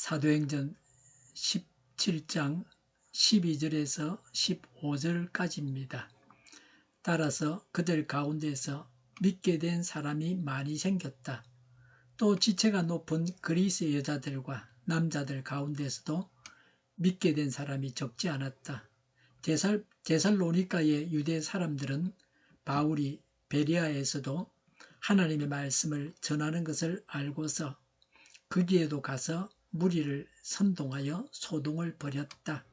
사도행전 17장 12절에서 15절까지입니다. 따라서 그들 가운데서 믿게 된 사람이 많이 생겼다. 또 지체가 높은 그리스 여자들과 남자들 가운데서도 믿게 된 사람이 적지 않았다. 데살, 데살로니카의 유대 사람들은 바울이 베리아에서도 하나님의 말씀을 전하는 것을 알고서 거기에도 가서 무리를 선동하여 소동을 벌였다.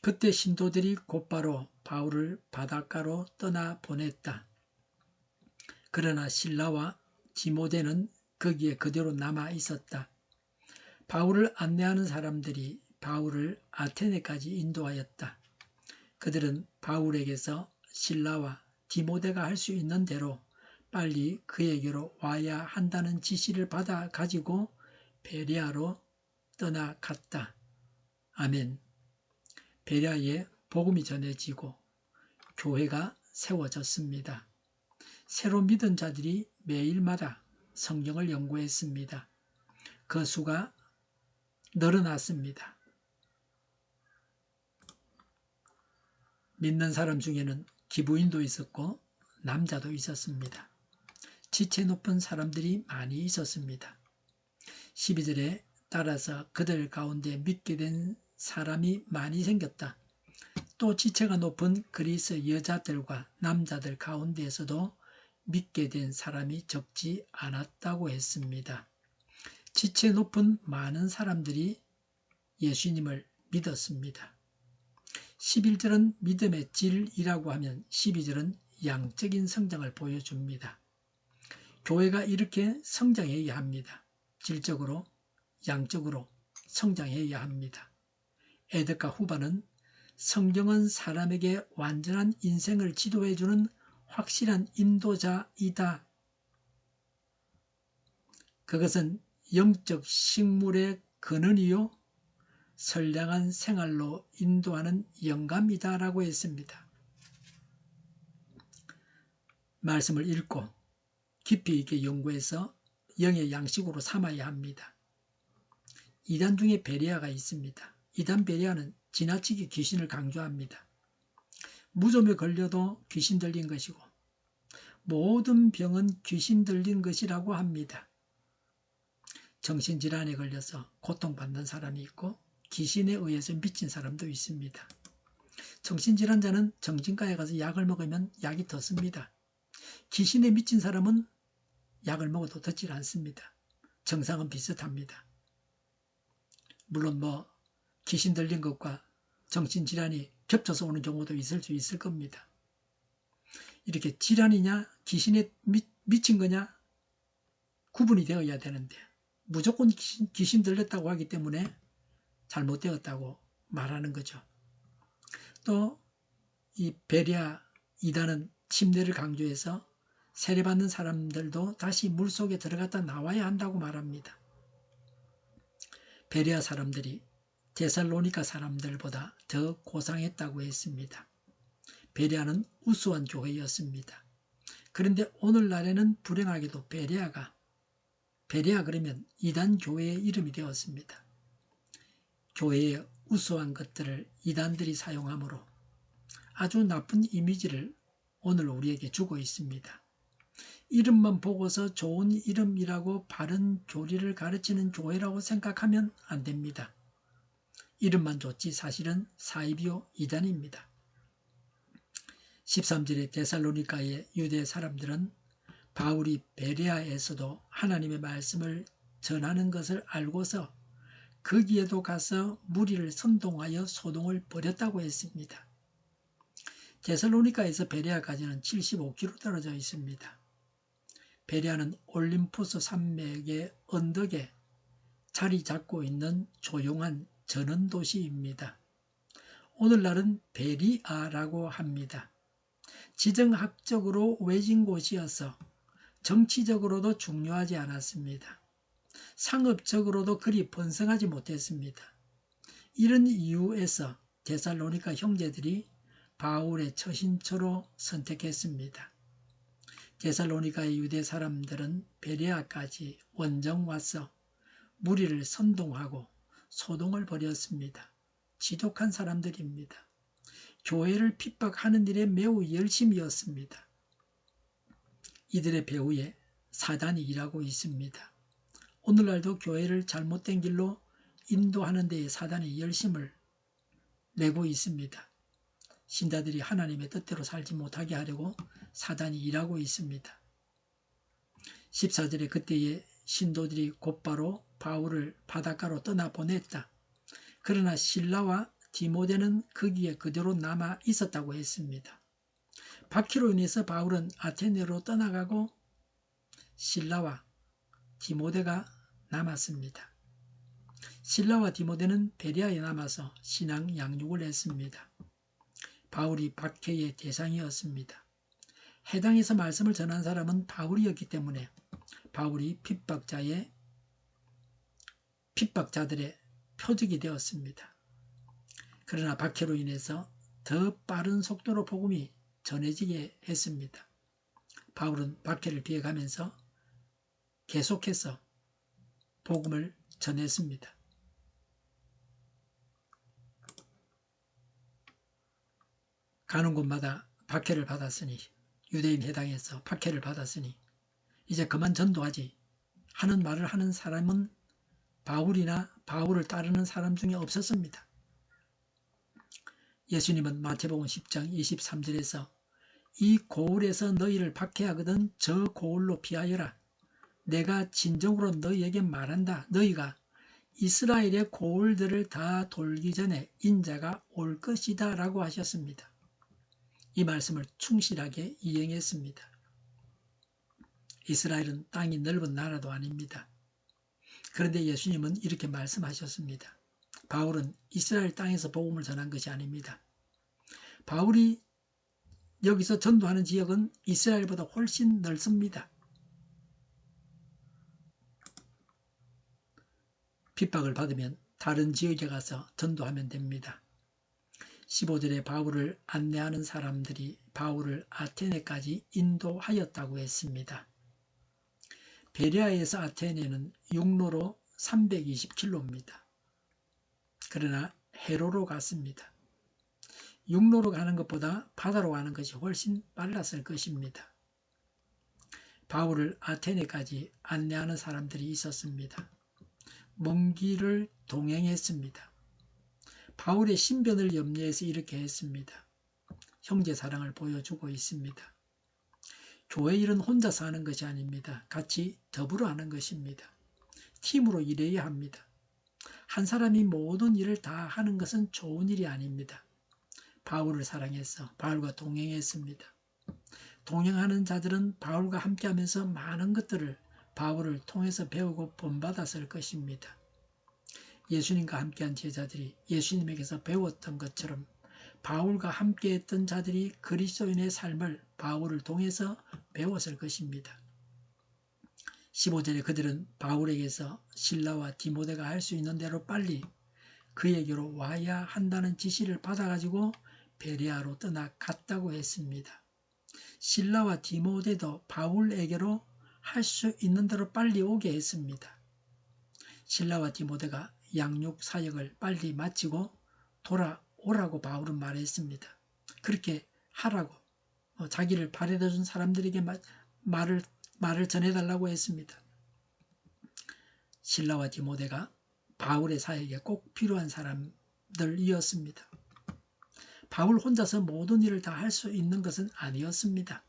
그때 신도들이 곧바로 바울을 바닷가로 떠나 보냈다. 그러나 신라와 디모데는 거기에 그대로 남아 있었다. 바울을 안내하는 사람들이 바울을 아테네까지 인도하였다. 그들은 바울에게서 신라와 디모데가 할 수 있는 대로 빨리 그에게로 와야 한다는 지시를 받아 가지고 베리아로 떠나갔다. 아멘. 베리아에 복음이 전해지고 교회가 세워졌습니다. 새로 믿은 자들이 매일마다 성경을 연구했습니다. 그 수가 늘어났습니다. 믿는 사람 중에는 기부인도 있었고 남자도 있었습니다. 지체 높은 사람들이 많이 있었습니다. 12절에 따라서 그들 가운데 믿게 된 사람이 많이 생겼다. 또 지체가 높은 그리스 여자들과 남자들 가운데에서도 믿게 된 사람이 적지 않았다고 했습니다. 지체 높은 많은 사람들이 예수님을 믿었습니다. 11절은 믿음의 질이라고 하면 12절은 양적인 성장을 보여줍니다. 교회가 이렇게 성장해야 합니다. 질적으로, 양적으로 성장해야 합니다. 에드카 후반은 성경은 사람에게 완전한 인생을 지도해주는 확실한 인도자이다. 그것은 영적 식물의 근원이요 선량한 생활로 인도하는 영감이다라고 했습니다. 말씀을 읽고 깊이 있게 연구해서 영의 양식으로 삼아야 합니다. 이단 중에 베리아가 있습니다. 이단 베리아는 지나치게 귀신을 강조합니다. 무좀에 걸려도 귀신 들린 것이고 모든 병은 귀신 들린 것이라고 합니다. 정신질환에 걸려서 고통받는 사람이 있고 귀신에 의해서 미친 사람도 있습니다. 정신질환자는 정신과에 가서 약을 먹으면 약이 덧습니다. 귀신에 미친 사람은 약을 먹어도 덧질 않습니다. 정상은 비슷합니다. 물론 뭐 귀신 들린 것과 정신질환이 겹쳐서 오는 경우도 있을 수 있을 겁니다. 이렇게 질환이냐 귀신에 미, 미친 거냐 구분이 되어야 되는데 무조건 귀신, 귀신 들렸다고 하기 때문에 잘못되었다고 말하는 거죠. 또 이 베리아 이단은 침례를 강조해서 세례받는 사람들도 다시 물속에 들어갔다 나와야 한다고 말합니다. 베리아 사람들이 데살로니카 사람들보다 더 고상했다고 했습니다. 베리아는 우수한 교회였습니다. 그런데 오늘날에는 불행하게도 베리아가 베리아 그러면 이단 교회의 이름이 되었습니다. 교회의 우수한 것들을 이단들이 사용하므로 아주 나쁜 이미지를 오늘 우리에게 주고 있습니다. 이름만 보고서 좋은 이름이라고 바른 교리를 가르치는 교회라고 생각하면 안 됩니다. 이름만 좋지 사실은 사이비오 이단입니다. 13절의 데살로니카의 유대 사람들은 바울이 베레아에서도 하나님의 말씀을 전하는 것을 알고서 거기에도 가서 무리를 선동하여 소동을 벌였다고 했습니다. 데살로니카에서 베레아까지는 75km 떨어져 있습니다. 베레아는 올림푸스 산맥의 언덕에 자리 잡고 있는 조용한 전원 도시입니다. 오늘날은 베리아라고 합니다. 지정학적으로 외진 곳이어서 정치적으로도 중요하지 않았습니다. 상업적으로도 그리 번성하지 못했습니다. 이런 이유에서 데살로니카 형제들이 바울의 처신처로 선택했습니다. 데살로니카의 유대 사람들은 베레아까지 원정 와서 무리를 선동하고 소동을 벌였습니다. 지독한 사람들입니다. 교회를 핍박하는 일에 매우 열심이었습니다. 이들의 배후에 사단이 일하고 있습니다. 오늘날도 교회를 잘못된 길로 인도하는 데에 사단이 열심을 내고 있습니다. 신자들이 하나님의 뜻대로 살지 못하게 하려고 사단이 일하고 있습니다. 14절에 그때에 신도들이 곧바로 바울을 바닷가로 떠나 보냈다. 그러나 신라와 디모데는 거기에 그대로 남아 있었다고 했습니다. 바퀴로 인해서 바울은 아테네로 떠나가고 신라와 디모데가 남았습니다. 신라와 디모데는 베리아에 남아서 신앙 양육을 했습니다. 바울이 박해의 대상이었습니다. 해당에서 말씀을 전한 사람은 바울이었기 때문에 바울이 핍박자의 핍박자들의 표적이 되었습니다. 그러나 박해로 인해서 더 빠른 속도로 복음이 전해지게 했습니다. 바울은 박해를 피해가면서 계속해서 복음을 전했습니다. 가는 곳마다 박해를 받았으니 유대인 해당에서 박해를 받았으니 이제 그만 전도하지 하는 말을 하는 사람은 바울이나 바울을 따르는 사람 중에 없었습니다. 예수님은 마태복음 10장 23절에서 이 고울에서 너희를 박해하거든 저 고울로 피하여라. 내가 진정으로 너희에게 말한다. 너희가 이스라엘의 고울들을 다 돌기 전에 인자가 올 것이다 라고 하셨습니다. 이 말씀을 충실하게 이행했습니다. 이스라엘은 땅이 넓은 나라도 아닙니다. 그런데 예수님은 이렇게 말씀하셨습니다. 바울은 이스라엘 땅에서 복음을 전한 것이 아닙니다. 바울이 여기서 전도하는 지역은 이스라엘보다 훨씬 넓습니다. 핍박을 받으면 다른 지역에 가서 전도하면 됩니다. 15절에 바울을 안내하는 사람들이 바울을 아테네까지 인도하였다고 했습니다. 베리아에서 아테네는 육로로 320km입니다. 그러나 해로로 갔습니다. 육로로 가는 것보다 바다로 가는 것이 훨씬 빨랐을 것입니다. 바울을 아테네까지 안내하는 사람들이 있었습니다. 먼 길을 동행했습니다. 바울의 신변을 염려해서 이렇게 했습니다. 형제 사랑을 보여주고 있습니다. 교회 일은 혼자서 하는 것이 아닙니다. 같이 더불어 하는 것입니다. 팀으로 일해야 합니다. 한 사람이 모든 일을 다 하는 것은 좋은 일이 아닙니다. 바울을 사랑해서 바울과 동행했습니다. 동행하는 자들은 바울과 함께하면서 많은 것들을 바울을 통해서 배우고 본받았을 것입니다. 예수님과 함께한 제자들이 예수님에게서 배웠던 것처럼 바울과 함께했던 자들이 그리스도인의 삶을 바울을 통해서 배웠을 것입니다. 15절에 그들은 바울에게서 신라와 디모데가 할 수 있는 대로 빨리 그에게로 와야 한다는 지시를 받아가지고 베레아로 떠나갔다고 했습니다. 신라와 디모데도 바울에게로 할 수 있는 대로 빨리 오게 했습니다. 신라와 디모데가 양육 사역을 빨리 마치고 돌아오라고 바울은 말했습니다. 그렇게 하라고 어, 자기를 바래다 준 사람들에게 말을 말을 전해달라고 했습니다. 신라와 디모데가 바울의 사역에 꼭 필요한 사람들이었습니다. 바울 혼자서 모든 일을 다 할 수 있는 것은 아니었습니다.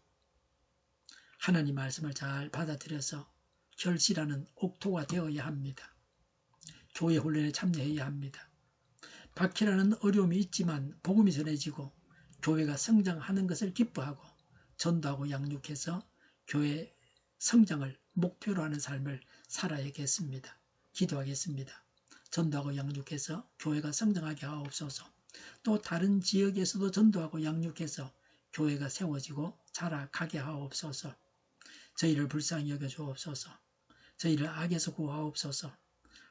하나님 말씀을 잘 받아들여서 결실하는 옥토가 되어야 합니다. 교회 훈련에 참여해야 합니다. 박해라는 어려움이 있지만 복음이 전해지고 교회가 성장하는 것을 기뻐하고 전도하고 양육해서 교회 성장을 목표로 하는 삶을 살아야겠습니다. 기도하겠습니다. 전도하고 양육해서 교회가 성장하게 하옵소서. 또 다른 지역에서도 전도하고 양육해서 교회가 세워지고 자라가게 하옵소서. 저희를 불쌍히 여겨 주옵소서. 저희를 악에서 구하옵소서.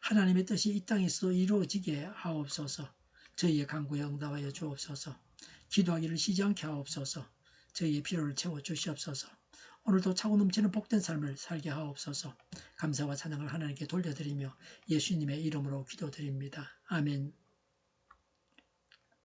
하나님의 뜻이 이 땅에서도 이루어지게 하옵소서. 저희의 간구에 응답하여 주옵소서. 기도하기를 쉬지 않게 하옵소서. 저희의 필요를 채워 주시옵소서. 오늘도 차고 넘치는 복된 삶을 살게 하옵소서 감사와 찬양을 하나님께 돌려드리며 예수님의 이름으로 기도드립니다. 아멘